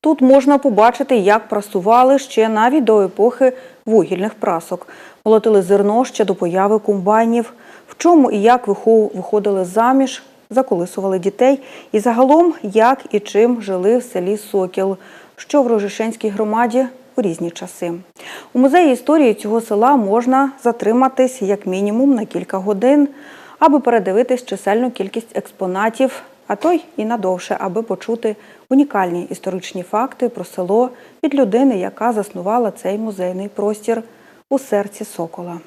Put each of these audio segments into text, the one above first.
Тут можна побачити, як прасували ще навіть до епохи вугільних прасок. Молотили зерно ще до появи комбайнів. В чому і як виходили заміж, заколисували дітей, і загалом як і чим жили в селі Сокіл, що в Рожишенській громаді у різні часи. У музеї історії цього села можна затриматись як мінімум на кілька годин, аби передивитись чисельну кількість експонатів, а то й і надовше, аби почути унікальні історичні факти про село від людини, яка заснувала цей музейний простір у серці Сокола.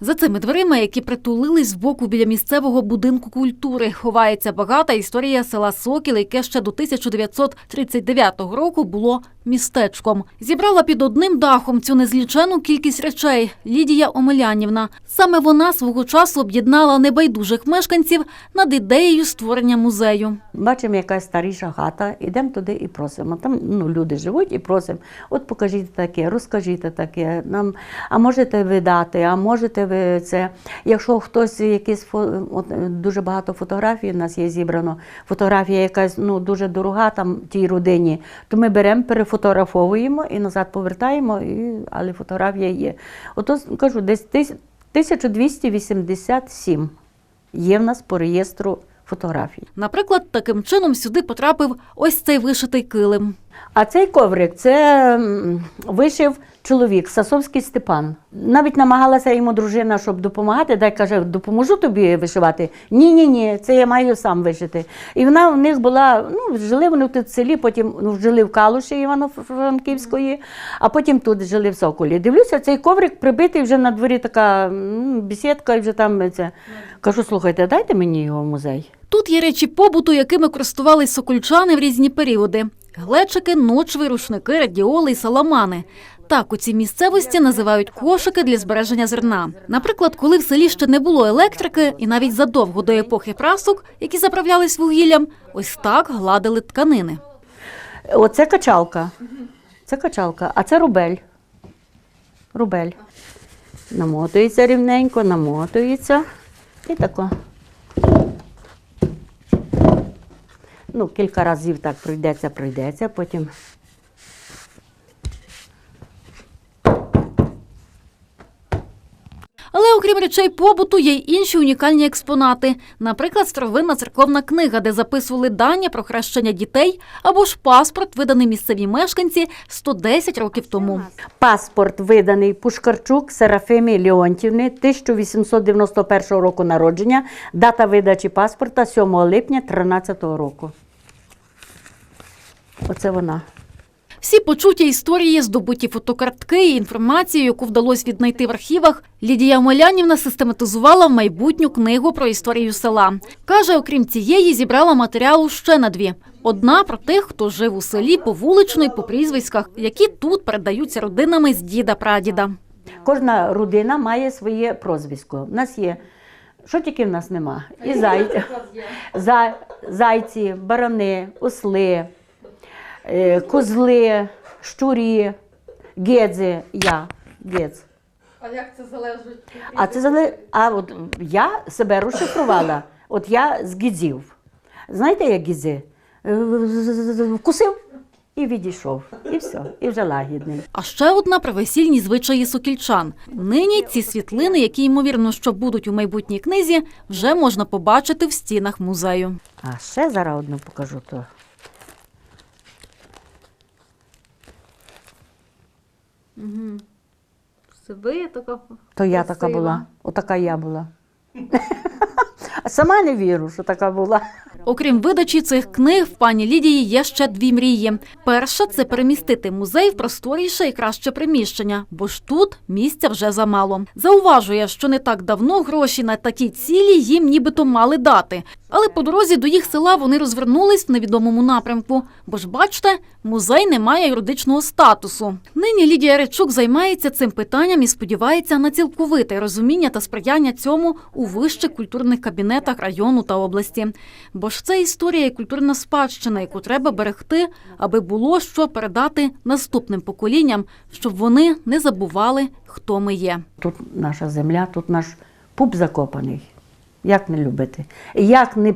За цими дверима, які притулились збоку біля місцевого будинку культури, ховається багата історія села Сокіл, яке ще до 1939 року було містечком. Зібрала під одним дахом цю незлічену кількість речей Лідія Омелянівна. Саме вона свого часу об'єднала небайдужих мешканців над ідеєю створення музею. Бачимо, якась старіша хата, йдемо туди і просимо. Там ну, люди живуть і просимо. От покажіть таке, розкажіть таке. Нам, а можете ви дати, а можете ви це. Якщо хтось якісь от, е, дуже багато фотографій у нас є зібрано, фотографія якась ну, дуже дорога там тій родині, то ми беремо, перефотографовуємо і назад повертаємо, і, але фотографія є. Ото кажу, десь 1287 є в нас по реєстру фотографій. Наприклад, таким чином сюди потрапив ось цей вишитий килим. А цей коврик це вишив чоловік Сасовський Степан. Навіть намагалася йому дружина, щоб допомагати. Дай каже, допоможу тобі вишивати. Ні, ні, ні, це я маю сам вишити. І вона в них була, ну, жили вони тут в селі, потім ну, жили в Калуші Івано-Франківської, а потім тут жили в Соколі. Дивлюся, цей коврик прибитий вже на дворі така м, бесідка, і вже там це. Кажу, слухайте, дайте мені його в музей. Тут є речі побуту, якими користувались сокольчани в різні періоди: глечики, ночви, рушники, радіоли і саламани. Так у цій місцевості називають кошики для збереження зерна. Наприклад, коли в селі ще не було електрики, і навіть задовго до епохи прасок, які заправлялись вугіллям, ось так гладили тканини. Оце качалка. Це качалка, а це рубель. Рубель. Намотується рівненько, намотується. І тако. Ну, кілька разів так пройдеться, пройдеться, потім. Але окрім речей побуту, є й інші унікальні експонати. Наприклад, старовинна церковна книга, де записували дані про хрещення дітей, або ж паспорт, виданий місцевій мешканці 110 років тому. Паспорт виданий Пушкарчук Серафимі Леонтівни 1891 року народження. Дата видачі паспорта 7 липня 13 року. Оце вона. Всі почуті історії, здобуті фотокартки і інформацію, яку вдалося віднайти в архівах, Лідія Омелянівна систематизувала в майбутню книгу про історію села. Каже, окрім цієї, зібрала матеріалу ще на дві. Одна про тих, хто жив у селі по вулично і по прізвиськах, які тут передаються родинами з діда-прадіда. Кожна родина має своє прозвисько. У нас є. Що тільки в нас нема? І зай... за... зайці, барани, осли, козли, щурі, гедзи, я, гедз. А як це залежить? А це зале... А от я себе розшифрувала. От я з гідзів. Знаєте, як гідзи? Е, Вкусив і відійшов. І все, і вже лагідний. А ще одна про весільні звичаї сокільчан. Нині ці світлини, які ймовірно, що будуть у майбутній книзі, вже можна побачити в стінах музею. А ще зараз одну покажу то. Себе така То я така була. Отака я була. А Сама не вірю, що така була. Окрім видачі цих книг, в пані Лідії є ще дві мрії. Перша це перемістити музей в просторіше і краще приміщення, бо ж тут місця вже замало. Зауважує, що не так давно гроші на такі цілі їм нібито мали дати. Але по дорозі до їх села вони розвернулись в невідомому напрямку. Бо ж бачите, музей не має юридичного статусу. Нині Лідія Речук займається цим питанням і сподівається на цілковите розуміння та сприяння цьому у вищих культурних кабінетах району та області. Бо ж це історія і культурна спадщина, яку треба берегти, аби було що передати наступним поколінням, щоб вони не забували, хто ми є. Тут наша земля, тут наш пуп закопаний. Як не любити? Як не,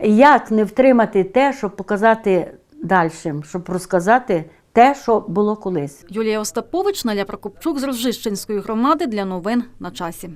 як не втримати те, щоб показати дальшим, щоб розказати те, що було колись. Юлія Остапович, Наля Прокопчук з Рожищенської громади для новин на часі.